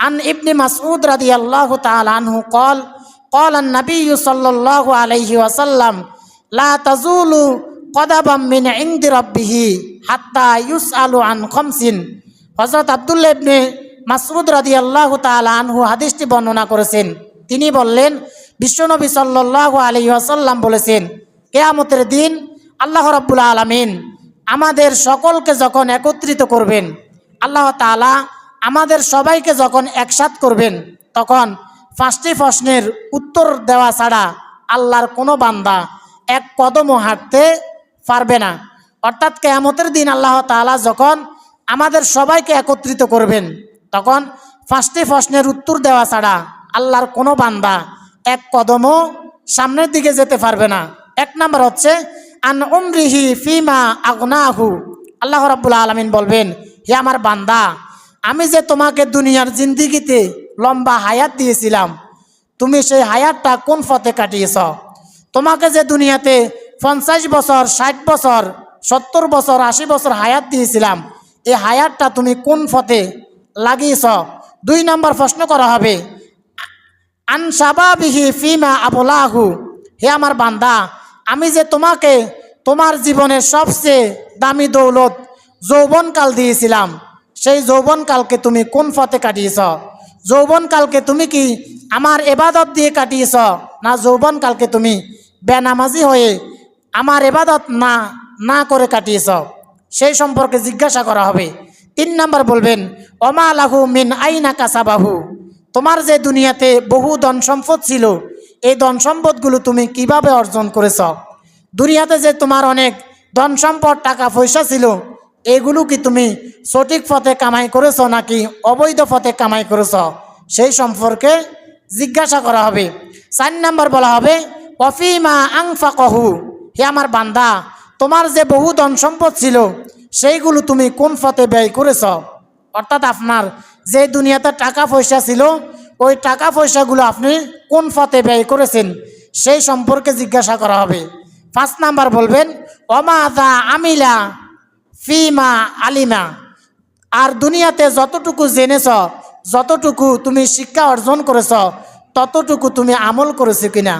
عن ابن مسعود رضي الله تعالى عنه قال قال النبي صلى الله عليه وسلم لا تزول قدما من عند ربه حتى يسأل عن خمس হজরত আবদুল্লাহ ইবনে মাসউদ রাদিয়াল্লাহু তাআলা আনহু হাদিসটি বর্ণনা করেছেন তিনি বললেন বিশ্বনবী সাল্লাল্লাহু আলাইহি ওয়াসাল্লাম বলেছেন কেয়ামতের দিন আল্লাহ রাব্বুল আলামিন আমাদের সকলকে যখন একত্রিত করবেন আল্লাহ তাআলা আমাদের সবাইকে যখন একসাথ করবেন, তখন পাঁচটি প্রশ্নের উত্তর দেওয়া ছাড়া আল্লাহর কোনো বান্দা এক কদমও হাঁটতে পারবে না। অর্থাৎ কেয়ামতের দিন আল্লাহ তাআলা যখন আমাদের সবাইকে একত্রিত করবেন, তখন পাঁচটি প্রশ্নের উত্তর দেওয়া ছাড়া আল্লাহর কোনো বান্দা এক কদমও সামনের দিকে যেতে পারবে না। এক নাম্বার হচ্ছে, আন উমরিহি ফিমা আগনাহু। আল্লাহ রাব্বুল আলমিন বলবেন, হে আমার বান্দা আমি যে তোমাকে দুনিয়ার জিন্দিগিতে লম্বা হায়াত দিয়েছিলাম, তুমি সেই হায়াতটা কোন পথে কাটিয়েছ? তোমাকে যে দুনিয়াতে পঞ্চাশ বছর, ষাট বছর, সত্তর বছর, আশি বছর হায়াত দিয়েছিলাম, এই হায়াতটা তুমি কোন পথে লাগিয়েছ? দুই নম্বর প্রশ্ন করা হবে আনসাবাবিহি ফিমা আবলাহু, হে আমার বান্দা, আমি যে তোমাকে তোমার জীবনের সবচেয়ে দামি দৌলত যৌবনকাল দিয়েছিলাম সেই যৌবনকালকে তুমি কোন পথে কাটিয়েছ? যৌবনকালকে তুমি কি আমার এবাদত দিয়ে কাটিয়েছ? না যৌবনকালকে তুমি বেনামাজি হয়ে আমার এবাদত না না করে কাটিয়েছ? সেই সম্পর্কে জিজ্ঞাসা করা হবে। তিন নাম্বার বলবেন অমা লাহু মিন আইনা কাসাবাহু? তোমার যে দুনিয়াতে বহু ধন সম্পদ ছিল, এই ধন সম্পদগুলো তুমি কীভাবে অর্জন করেছ? দুনিয়াতে যে তোমার অনেক ধন সম্পদ, টাকা পয়সা ছিল এগুলো কি তুমি সঠিক পথে কামাই করেছ নাকি অবৈধ পথে কামাই করেছ? সেই সম্পর্কে জিজ্ঞাসা করা হবে। চার নাম্বার বলা হবে অফিমা আংফা কহু হে আমার বান্দা, তোমার যে বহু ধন সম্পদ ছিল, সেইগুলো তুমি কোন পথে ব্যয় করেছ? অর্থাৎ আপনার যে দুনিয়াতে টাকা পয়সা ছিল, ওই টাকা পয়সাগুলো আপনি কোন পথে ব্যয় করেছেন? সেই সম্পর্কে জিজ্ঞাসা করা হবে। পাঁচ নাম্বার বলবেন অমা দা আমিলা ফিমা আলিমা। আর দুনিয়াতে যতটুকু জেনেছ, যতটুকু তুমি শিক্ষা অর্জন করেছ, ততটুকু তুমি আমল করেছ কিনা?